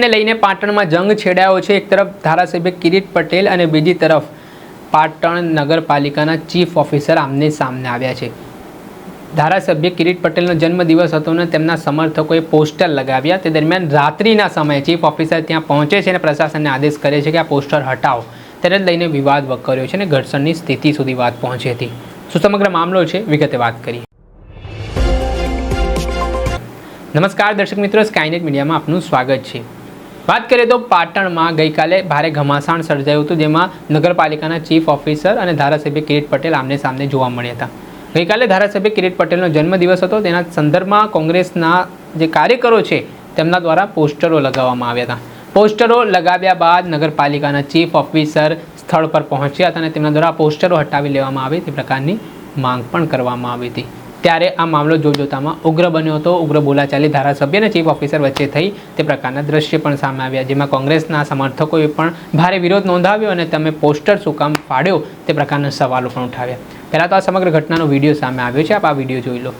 ને લઈને પાટણમાં જંગ છેડાયો છે. એક તરફ ધારાસભ્ય કિરીટ પટેલ અને બીજી તરફ પાટણ નગરપાલિકાના ચીફ ઓફિસર આમને સામને આવ્યા છે. ધારાસભ્ય કિરીટ પટેલનો જન્મદિવસ હતો અને તેમના સમર્થકોએ પોસ્ટર લગાવ્યા. તે દરમિયાન રાત્રિના સમયે ચીફ ઓફિસર ત્યાં પહોંચે છે અને પ્રશાસનને આદેશ કરે છે કે આ પોસ્ટર હટાવો. તેને લઈને વિવાદ વકર્યો છે અને ઘર્ષણની સ્થિતિ સુધી વાત પહોંચી હતી. શું સમગ્ર મામલો છે? વિગતે વાત કરીએ. નમસ્કાર દર્શક મિત્રો સ્કાયનેટ મીડિયામાં આપનું સ્વાગત છે. વાત કરીએ તો પાટણમાં ગઈકાલે ભારે ઘમાસાણ સર્જાયું હતું, જેમાં નગરપાલિકાના ચીફ ઓફિસર અને ધારાસભ્ય કિરીટ પટેલ આમને સામને જોવા મળ્યા હતા. ગઈકાલે ધારાસભ્ય કિરીટ પટેલનો જન્મદિવસ હતો, તેના સંદર્ભમાં કોંગ્રેસના જે કાર્યકરો છે, તેમના દ્વારા પોસ્ટરો લગાવવામાં આવ્યા હતા. પોસ્ટરો લગાવ્યા બાદ નગરપાલિકાના ચીફ ઓફિસર સ્થળ પર પહોંચ્યા હતા અને તેમના દ્વારા પોસ્ટરો હટાવી લેવામાં આવે, તે પ્રકારની માંગ પણ કરવામાં આવી હતી. ત્યારે આ મામલો જોતજોતામાં ઉગ્ર બન્યો હતો. ઉગ્ર બોલાચાલી ધારાસભ્ય અને ચીફ ઓફિસર વચ્ચે થઈ તે પ્રકારના દ્રશ્ય પણ સામે આવ્યા, જેમાં કોંગ્રેસના સમર્થકોએ પણ ભારે વિરોધ નોંધાવ્યો અને તમે પોસ્ટર શું કામ ફાડ્યો તે પ્રકારના સવાલો પણ ઉઠાવ્યા. પહેલાં તો આ સમગ્ર ઘટનાનો વીડિયો સામે આવ્યો છે. આપ આ વીડિયો જોઈ લો.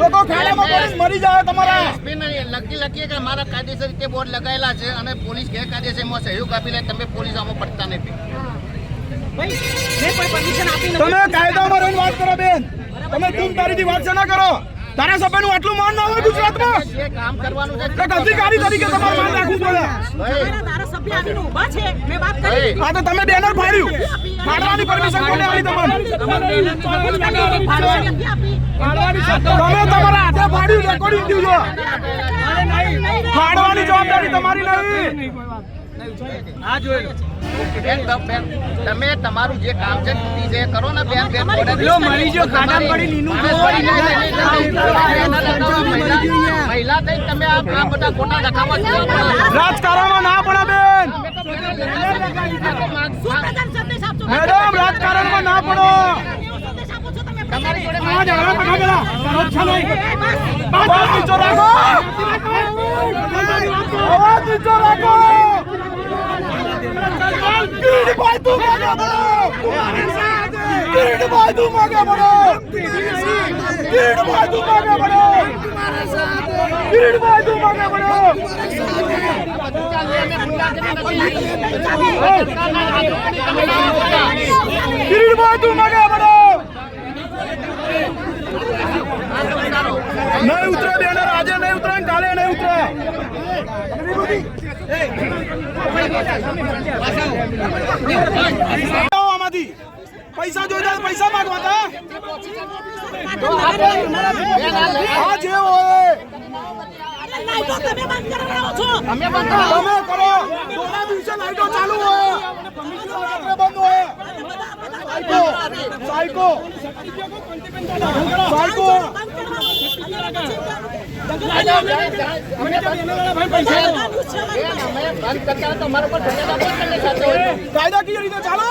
લોકો ખાડામાં મરી જાય તમારા કે કાયદેસર રીતે બોર્ડ લગાયેલા છે અને પોલીસ ગેરકાયદેસરમાં સહયોગ આપી લે તમે પોલીસ આમાં પડતા નથી તમે કાયદામાં રહીને વાત કરો બેન. તમે તું તારીથી વાત ના કરો? તારા સભ્યનું આટલું માન ના હોય ગુજરાતમાં? કામ કરવાનું છે. અધિકારી તરીકે તમારે માન રાખવું પડે. ભાઈ, ધારાસભ્ય આવીને ઊભા છે મેં વાત કરી ભાઈ, આ તો તમે બેનર ફાડ્યું. ફાડવાની પરમિશન કોને આપી તમને તમે તમારા હાથે ફાડ્યું રેકોર્ડિંગ થયું છે. ફાડવાની જવાબદારી તમારી નહીં આ ત- બેન, તમે તમારું જે કામ છે એ કરો ને બેન બેન બોર્ડર- મહિલા- મહિલા થઈ તમે આ બધા ખોટા દેખાવા છો રાજકારણમાં ના પડે બેન મેડમ રાજકારણમાં ના પડો તમારી જોડે આ ઝઘડા પકડા પેલા. અચ્છા નહીં. અવાજ નીચો રાખો અવાજ નીચો રાખો કિરીટભાઈ તું માગે બનો કિરીટભાઈ તું માગે બનો કિરીટભાઈ તું માગે બનો કિરીટભાઈ તું માગે બનો કિરીટભાઈ તું માગે બનો નહીં ઉતરે બેનર આજે નહીં ઉતરે કાલે નહીં ઉતરે. આમાંથી. પૈસા જોઈતા પૈસા માંગવા હતા આ જે હોય. તમે બંધ કરાવડાવો છો. અમે બંધ કરો. તમે કરો. દોના દિવસે લાઈટો ચાલુ હોય. રાત્રે બંધ હોય. Psycho psycho. સાયકો. કાયદાકીય રીતે ચાલો.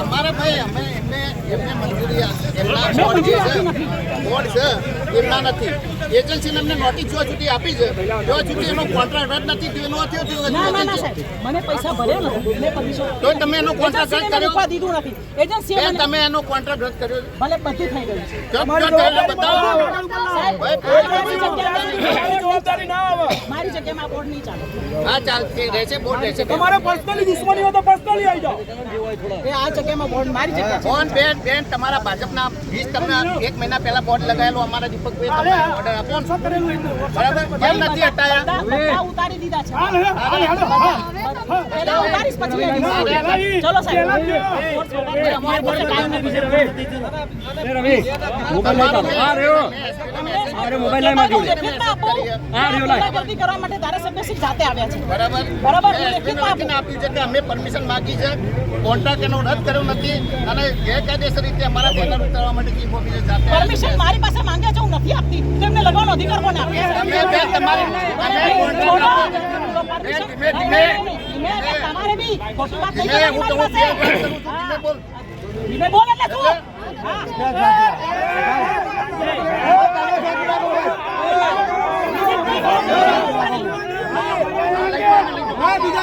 અમારે ભાઈ અમે એમને એમને મંજૂરી આપી. એમના બોર્ડ છે. બોર્ડ છે. એમના નથી. એજન્સીને અમને નોટિસ જો છૂટી આપી છે. જો છૂટી એનો કોન્ટ્રાક્ટ રદ નથી થયો એનો થયો થયો ના ના ના સાહેબ. મને પૈસા ભર્યા નથી. મેં permission- તો તમે એનો કોન્ટ્રાક્ટ રદ કર્યો? રૂપિયા દીધું નથી. એજન્સીએ મને તમે એનો કોન્ટ્રાક્ટ રદ કર્યો? ભલે બધું થઈ ગયું છે. જો જો બતાવો. સાહેબ મારી જગ્યાએ જવાબદારી ના આવે. મારી જગ્યામાં બોર્ડ નહીં ચાલે. હા ચાલતી રહેશે બોર્ડ રહેશે બેન. તમારે પર્સનલી દુશ્મની હોય તો પર્સનલી આવી જાઓ એ આ જગ્યામાં બોર્ડ મારી જગ્યા છે બેન બેન તમારા ભાજપના વીસ તમને એક મહિના પહેલા બોર્ડ લગાવેલો અમારા દીપકભાઈ તમને ઓર્ડર આપો ને. બરાબર કેમ નથી હટાયા બધા- બધા ઉતારી દીધા છે હાલ, હાલ, હાલ, હાલ, હાલ. ઉતારીશ પછી ચલો સાહેબ અમારી પાસે ટાઈમ નથી લેખિતમાં આપો. ગુંડાગર્દી કરવા માટે ધારાસભ્યશ્રી જાતે આવ્યા છે બરાબર બરાબર, લેખિતમાં આપ્યું છે કે અમે પરમિશન માંગી છે કોન્ટ્રાક્ટ એનો રદ કર્યો નથી અને ગેરકાયદેસર રીતે અમારા બેનર ઉતારવા માટે ચીફ ઓફિસર જાતે પરમિશન છે. મારી પાસે માંગે છે હું નથી આપતી તેમને લગાવવાનો અધિકાર કોને આપે છે? તમે બેન તમારી. કોન્ટ્રાક્ટ ધીમે, ધીમે. તમારે બી ખોટી વાત નહીં કરવાની હું મારી હું પાસે. કરું છું, ધીમે બોલ. બોલ એટલે શું? મહિલા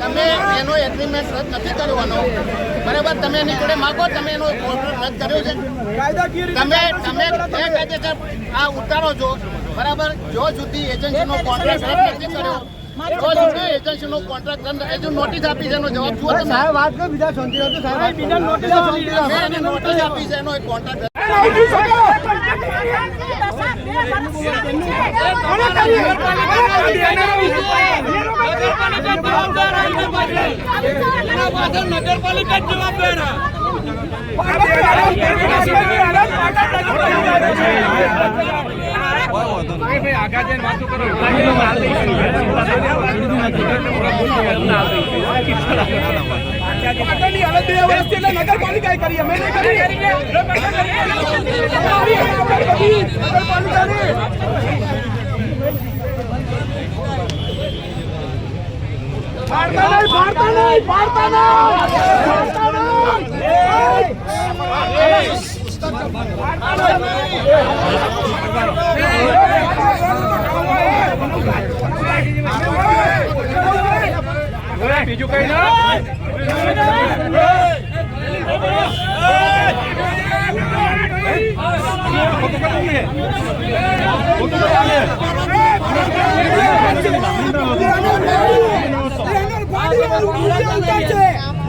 તમે એનો એગ્રીમેન્ટ રદ નથી કરવાનો. બરાબર, તમે એની જોડે માગો, તમે એનો રદ કર્યો છે. તમે તમે ગેરકાયદેસર આ ઉતારો છો. બરાબર, જો સુધી એજન્સીનો કોન્ટ્રાક્ટ રદ નથી કર્યો એજન્સીનો કોન્ટ્રાક્ટ રદ નોટિસ આપી છે એનો જવાબ જુઓ તમે તમે એને નોટિસ આપી છે એનો એક કોન્ટ્રાક્ટ પાટણની હાલત બે વર્ષથી એટલે નગરપાલિકાએ કરી અમે નહીં કરી. અમારી હાલત બધી નગરપાલિકાની. પાડતા નહીં, પાડતા નહીં, પાડતા નહીં. પાડતા નહીં. બીજું કઈ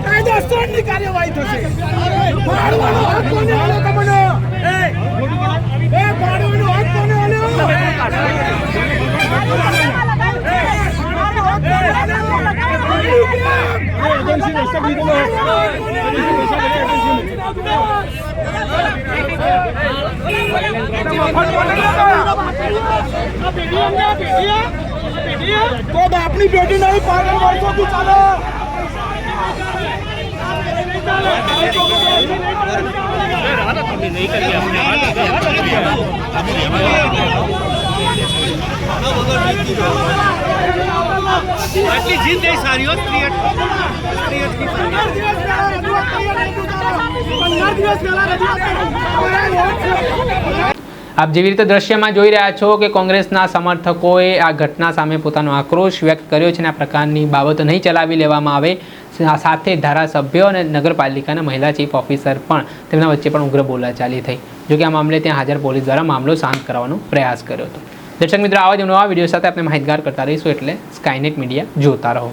કાયદેસરની કાર્યવાહી થશે પાડવાનો હક કોને આલ્યો? તમને એ પાડવાનો હક કોને આલ્યો? તો બાપની પેઢી નહીં પાગલ વર્ષોથી ચાલે આટલી જીત નહીં સારી હોત ક્રિએટ ક્રિએટ પંદર દિવસ પહેલા રજૂઆત આપ જેવી રીતે દ્રશ્યમાં જોઈ રહ્યા છો કે કોંગ્રેસના સમર્થકોએ આ ઘટના સામે પોતાનો આક્રોશ વ્યક્ત કર્યો છે અને આ પ્રકારની બાબતો નહીં ચલાવી લેવામાં આવે. સાથે ધારાસભ્યો અને નગરપાલિકાના મહિલા ચીફ ઓફિસર પણ તેમના વચ્ચે પણ ઉગ્ર બોલાચાલી થઈ. જોકે આ મામલે ત્યાં હાજર પોલીસ દ્વારા મામલો શાંત કરવાનો પ્રયાસ કર્યો હતો. દર્શક મિત્રો, આવા જ નવા વીડિયો સાથે આપણે માહિતગાર કરતા રહીશું એટલે સ્કાયનેટ મીડિયા જોતા રહો.